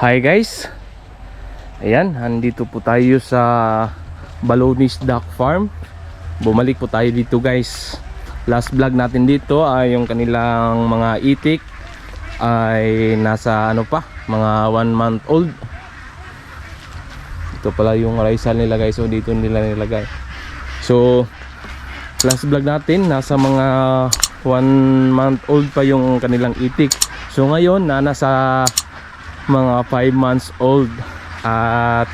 Hi guys. Ayan, andito po tayo sa Balonis Duck Farm. Bumalik po tayo dito guys. Last vlog natin dito ay yung kanilang mga itik Ay nasa ano pa, mga 1 month old. Ito pala yung risal nila guys. So dito nila nilagay. So last vlog natin nasa mga 1 month old pa yung kanilang itik. So ngayon na nasa mga 5 months old at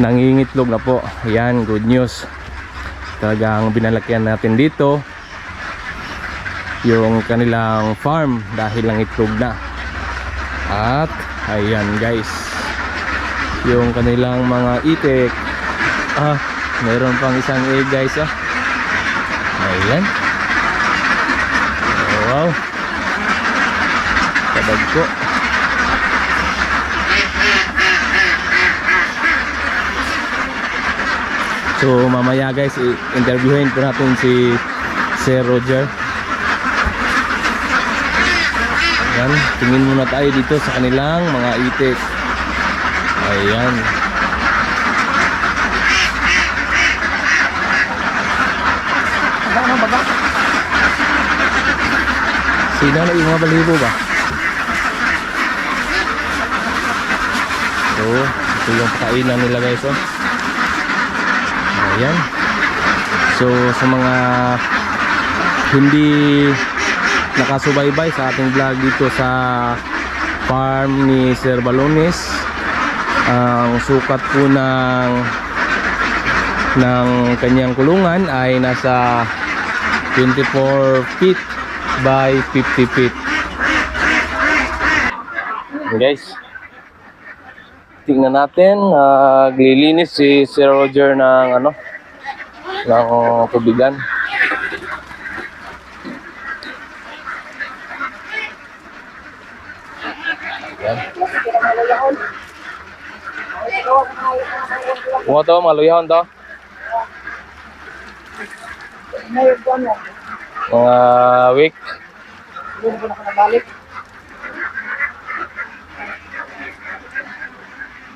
nangingitlog na po. Yan good news. Talagang binalakyan natin dito yung kanilang farm dahil lang itlog na. At ayan guys. Yung kanilang mga itik. Ah meron pang isang egg guys ah. Ayan. Oh, wow. Kadag ko So mamaya guys, i-interviewin po natin si Sir Roger. Ayan, tingin muna tayo dito sa kanilang mga itik. Ayan. Sino na yung mga balibo ba? So, ito yung pakainan nila guys oh. Ayan. So sa mga hindi nakasubaybay sa ating vlog dito sa farm ni Sir Balones ang sukat po ng ng kanyang kulungan ay nasa 24 feet by 50 feet guys tingnan natin naglilinis si Sir Roger ng ano ng tubigan Yan. Mga to, maluyahon to. Mga week.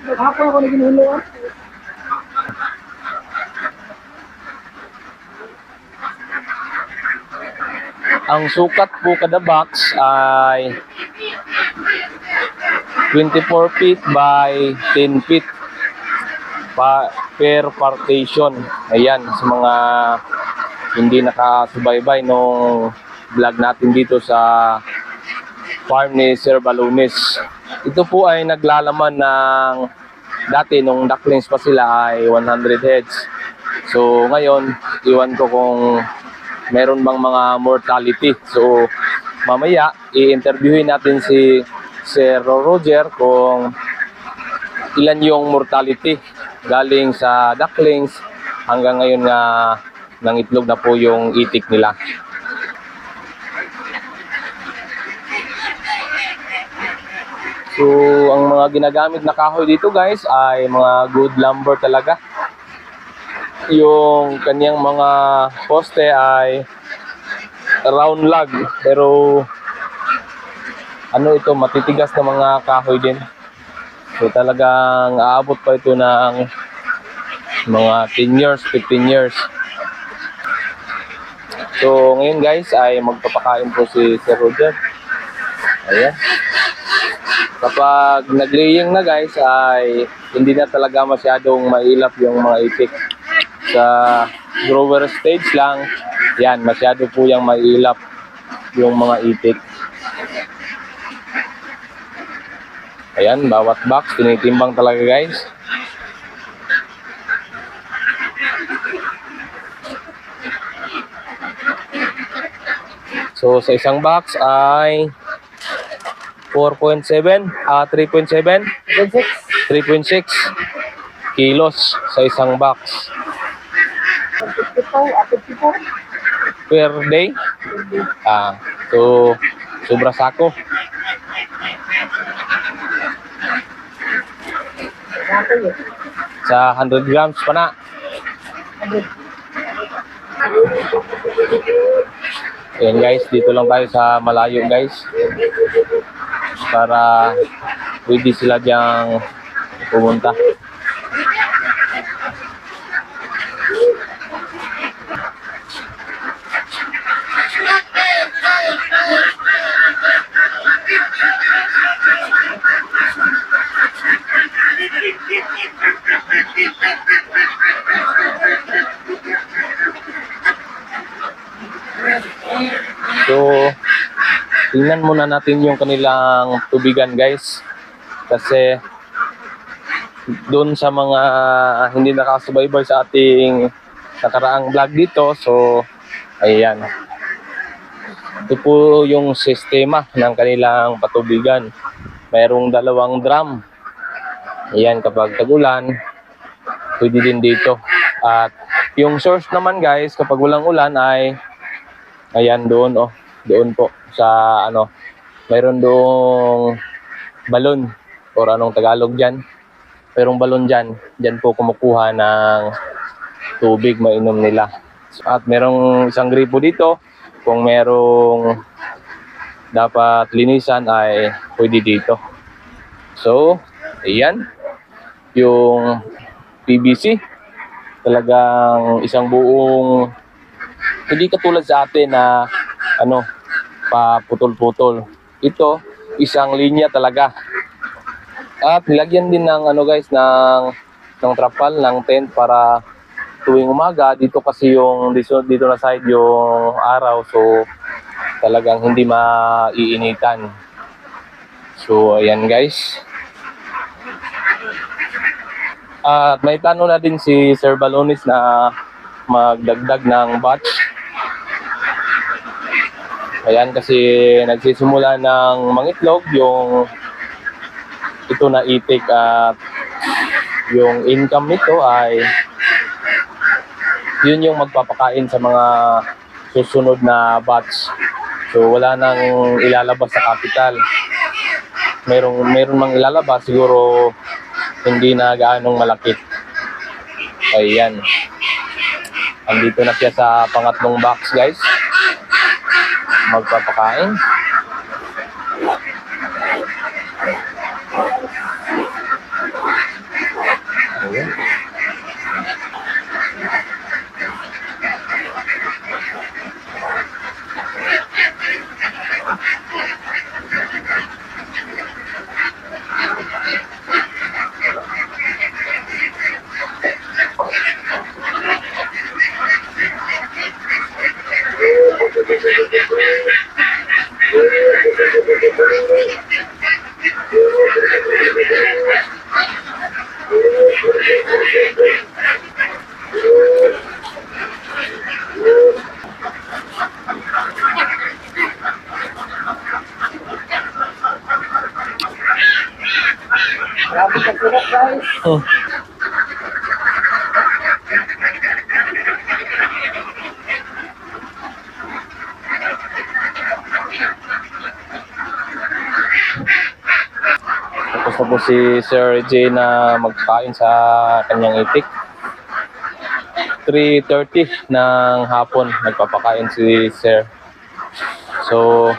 Hapon ako naging hulo. Ang sukat po kada box ay 24 feet by 10 feet pa per partition. Ayan, sa mga hindi nakasubaybay nung vlog natin dito sa farm ni Sir Balones. Ito po ay naglalaman ng dati nung ducklings pa sila ay 100 heads. So ngayon, iwan ko kung meron bang mga mortality. So mamaya i-interviewin natin si Sir Roger kung ilan yung mortality galing sa ducklings hanggang ngayon nga nang itlog na po yung itik nila. So, ang mga ginagamit na kahoy dito guys ay mga good lumber talaga. Yung kanyang mga poste ay round log pero ano ito matitigas na mga kahoy din. So talagang aabot pa ito ng mga 10 years, 15 years. So ngayon guys ay magpapakain po si Sir Roger. Ayan. Kapag nag-laying na guys ay hindi na talaga masyadong mailap yung mga itik. Sa grower stage lang, yan, masyado po yung mailap yung mga itik. Ayan, bawat box, tinitimbang talaga guys. So sa isang box ay 4.7, ah 3.7, 3.6 kilos sa isang box 54, ah, 54. per day. Ah, so sobra sako. Sa 100 grams pa na. Ayan guys, dito lang tayo sa malayo guys. Para pwede sila diyang pumunta. So, tingnan muna natin yung kanilang tubigan guys. Kasi doon sa mga hindi nakasubaybay sa ating nakaraang vlog dito. So, ayan. Ito po yung sistema ng kanilang patubigan. Mayroong dalawang drum. Ayan, kapag tagulan, pwede din dito. At yung source naman guys, kapag walang ulan ay Ayan doon oh, doon po sa ano, mayroon doong balon or anong Tagalog diyan. Mayroong balon diyan, diyan po kumukuha ng tubig mainom nila. At merong isang gripo dito, kung merong dapat linisan ay pwede dito. So, ayan, yung PVC, talagang isang buong hindi katulad sa atin na ano paputol-putol. Ito isang linya talaga. At nilagyan din ng ano guys ng ng trapal ng tent para tuwing umaga dito kasi yung dito, dito na side yung araw so talagang hindi maiinitan. So ayan guys. At may plano na din si Sir Balonis na magdagdag ng batch Ayan kasi nagsisimula ng mangitlog yung ito na itik at yung income nito ay yun yung magpapakain sa mga susunod na batch. So wala nang ilalabas sa capital. Merong meron mang ilalabas siguro hindi na gaanong malaki. Ayan. Andito na siya sa pangatlong box guys magpapakain. Ayan. Grabe ka sila guys. Oh. Na po si Sir J na magkain sa kanyang itik. 3.30 ng hapon nagpapakain si Sir. So,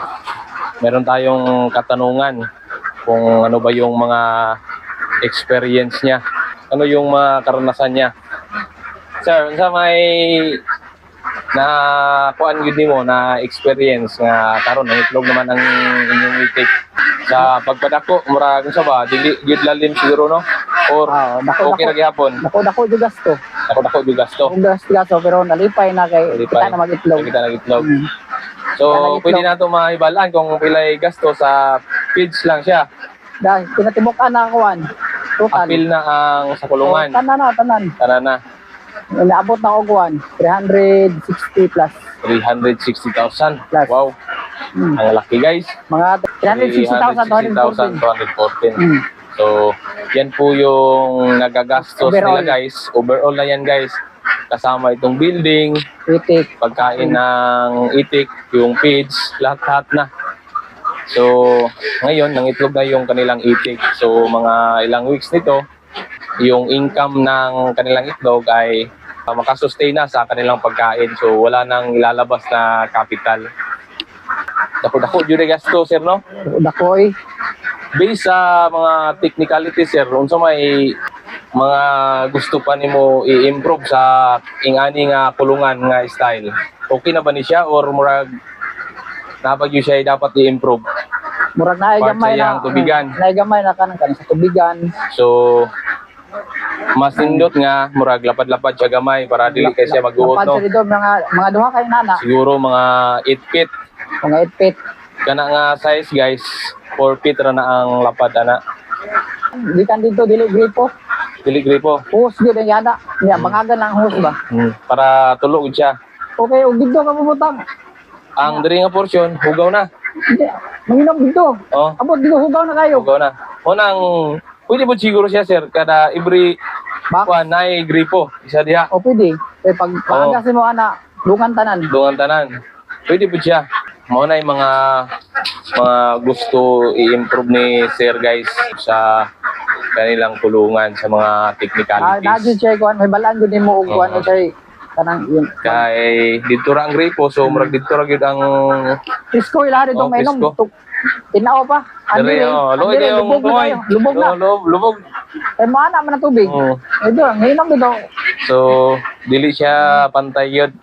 meron tayong katanungan kung ano ba yung mga experience niya. Ano yung mga karanasan niya. Sir, sa may na kuan gid nimo na experience nga karon ang itlog naman ang inyong itik sa pagpadako murag sa ba dili gid lalim siguro no or dako okay na dako. gihapon Dako dako jud gasto. dako dako di gasto Kung gasto gasto pero nalipay na kay Nalipay. kita na mag-itlog. kita nag itlog Mm. so nag-itlog. pwede na to maibalaan kung pilay gasto sa feeds lang siya Dahil pinatibukan na kuan. Total. apil na ang sa kulungan Oh, tanan na tanan. tara na Inaabot na ako kuan. 360 plus. 360,000 Plus. wow Mm. ang laki guys Mga 360,000 214. 214 Mm. So, yan po yung nagagastos Overall. nila guys. Overall na yan guys. Kasama itong building, Itik. pagkain ng itik, yung feeds, lahat-lahat na. So, ngayon, nangitlog na yung kanilang itik. So, mga ilang weeks nito, yung income ng kanilang itlog ay uh, makasustain na sa kanilang pagkain. So, wala nang ilalabas na capital. Dako-dako, yun gasto, sir, no? Dakoy. based sa mga technicality sir, unsa may mga gusto pa nimo i-improve sa ingani nga kulungan nga style. Okay na ba ni siya or murag napag siya dapat i-improve? Murag na gamay sa na. tubigan. Na ay gamay na kanang kanang sa tubigan. So mas nindot nga murag lapad-lapad siya gamay para dili kay siya mag-uot Lapad no. siya dito mga mga duha kay nana, Siguro mga 8 feet mga 8 feet. kana nga size guys 4 feet ra na ang lapad ana. Di kan dito dili gripo. Dili gripo. Hus gyud ang yada. Niya bangagan lang hus ba. Hmm. Para tulog siya. Okay, ug dito ka pumutang. Ang diri nga portion hugaw na. Manginom dito. Oh, Abot dito hugaw na kayo. hugaw na. Unang pwede po siguro siya sir kada every Bak. kuan nay gripo isa diha. O pwede. Eh pag paagasin mo ana, dungan tanan. Dungan tanan. Pwede po siya. Mao na yung mga mga gusto i-improve ni sir guys sa kanilang kulungan sa mga Ah, technicalities. nadyo siya kuan may balaan gud nimo og kuan siya kanang yun. Kay dito ra ang gripo so murag dito ra gyud ang Pisko ila dito Oh, mainom. pisko. Tu- Tinao pa. Dere oh, na yung lubog na. Lubog na. Lubog, lubog. Kay mo ana man ang tubig. Oo. Ito, nginom dito. So dili siya pantay yun.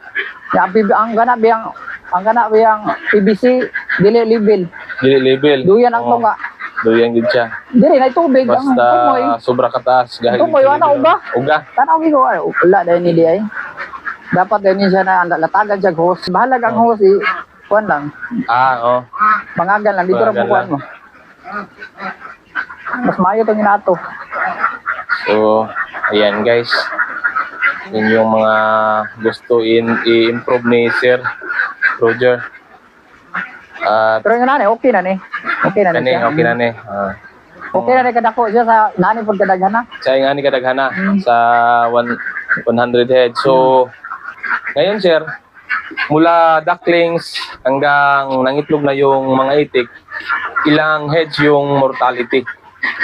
Ya, ang ang gana biyang ang gana biyang PBC dili level. Dili level. Duyan ang tunga. Duyan gid siya. Dili na tubig ang Basta tumoy. sobra kataas gahil. Tumoy, ana, uga. Uga. Tanaw ko ay wala dahil ni di ay. Dapat din siya na ang latagan siya host. Bahalag ang host i kuan lang. Ah, oh. Mangagan lang dito ra mo kuan mo. Mas maayo tong inato. So, ayan guys. Yun yung mga gusto in i-improve ni Sir Roger. At Pero nga nani, okay na ni. Okay na ni. kani, siya. okay na ni. Ah. Okay na ni kadako siya sa nani pud kadaghan na. sa nga ni kadaghana sa one, 100 head. So, ngayon sir, mula ducklings hanggang nangitlog na yung mga itik, ilang heads yung mortality?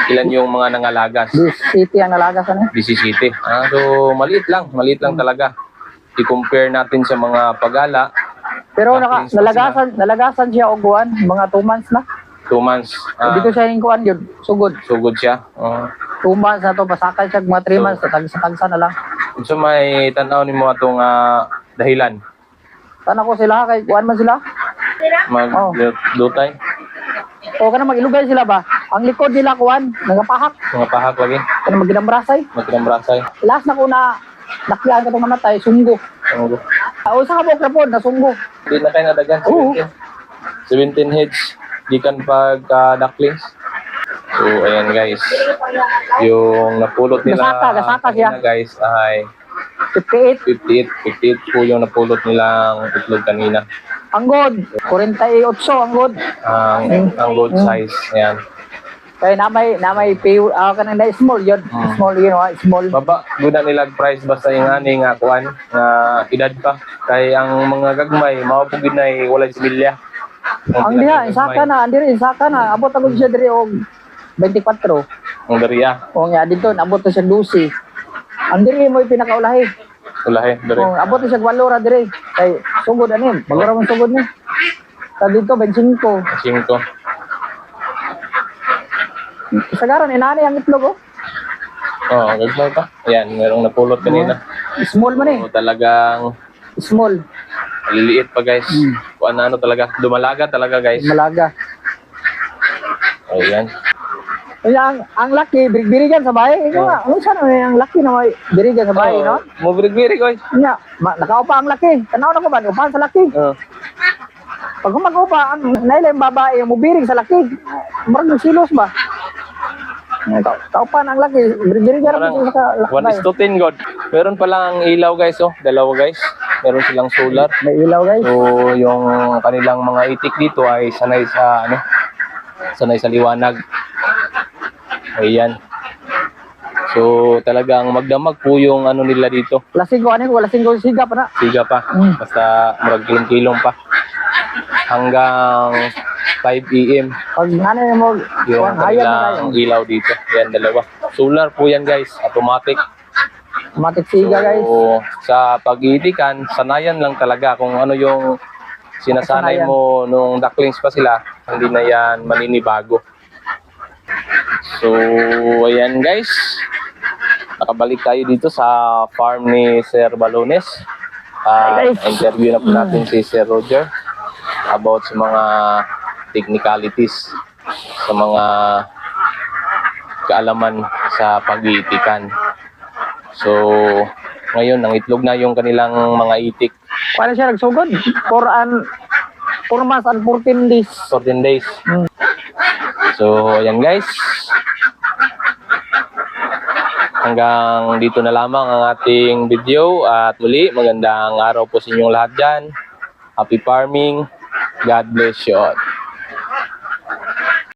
Ilan yung mga nangalagas? This city ang nalagas ano. Busy City. Ah, so, maliit lang. Maliit lang talaga. I-compare natin sa mga pagala, Pero naka, pa nalagasan nalagasan siya og kuan mga 2 months na. 2 months. Ah, Dito siya ning kuan yun. Sugod. sugod siya. Ah. 2 months na to pasakay siya mga 3 months tag sa tagsa na lang. so, may tanaw ni mo itong ah, dahilan. Sana ko sila kay kuan man sila. Oh. Mag-dutay. O kana magilugay sila ba? Ang likod nila kuan nagapahak Mga pahak lagi. kana maginambrasay. Magkinambrasay. Last na ko na nakiyan ka tong namatay sunggo. Ano O sa kabok ra pod na sunggo. Hindi na kayo nadagan. Oo. 17. 17 heads. Di kan pag ah, ducklings. So, ayan guys. Yung napulot nila Gasaka, gasaka siya. kanina, guys ay 58 58. 58 po yung napulot nilang itlog kanina. ang god. 48 ang god. Ang, ang good size. Ayan. Kaya namay namay pay ah kanang na small yun. Hmm. Small yun, ah, small. Baba, guna nilag price basta yung ani nga kuan nga edad pa. Kay ang mga gagmay, mao po ginay wala similya. Ang diha, insaka na, andiri insaka na. Abot ako siya diri og 24. Ang dariya. O nga dito nabot to siya 12. Ang diri mo pinakaulahi. Ulahe, dari. O abot to siya 8 ra diri. Kay sugod ani, magura man sugod ni. Sa dito 25. Cinco. Sagaran inani ang itlog oh. Oh, gagmay pa. Ayan, merong napulot kanina. Small man eh. So, talagang Small. maliliit pa guys. Hmm. Kung ano, ano talaga. Dumalaga talaga guys. Malaga. Ayan. Kaya ang, ang laki, birig-birigan sa bahay. Ikaw nga, ano sana eh, ang laki na may birigan sa bahay, no? Mo birig-birig guys. Nga, ma, nakaupa ang laki. Tanaw na ko ba? Upahan sa laki. Oh. Pag mag-upa, ang naila yung babae, mubirig sa laki. Marag ng silos ba? Ka- Kaupan ang laki. Birig-birigan Parang ako sa One is to ten god. Meron palang ilaw guys oh. Dalawa guys. Meron silang solar. May ilaw guys. So, yung kanilang mga itik dito ay sanay sa ano? Sanay sa liwanag. Ayan. So, talagang magdamag po yung ano nila dito. Lasing ko, ano wala lasing ko siga pa na. Siga pa. Mm. Basta murag kilong-kilong pa. Hanggang 5 AM Pag ano yung mo, yung kanilang ilaw dito. Yan, dalawa. Solar po yan guys. Automatic. Matik siga guys. So, sa pag-iitikan, sanayan lang talaga kung ano yung sinasanay mo nung ducklings pa sila, hindi na yan maninibago. So, ayan guys. Nakabalik tayo dito sa farm ni Sir Balones. Guys. interview na po natin si Sir Roger about sa mga technicalities sa mga kaalaman sa pag-iitikan. So, ngayon, ang itlog na yung kanilang mga itik. Paano siya nagsugod? For an 4 months and 14 days. 14 days. Hmm. So, ayan guys. Hanggang dito na lamang ang ating video at muli magandang araw po sa inyong lahat dyan. Happy farming. God bless you all.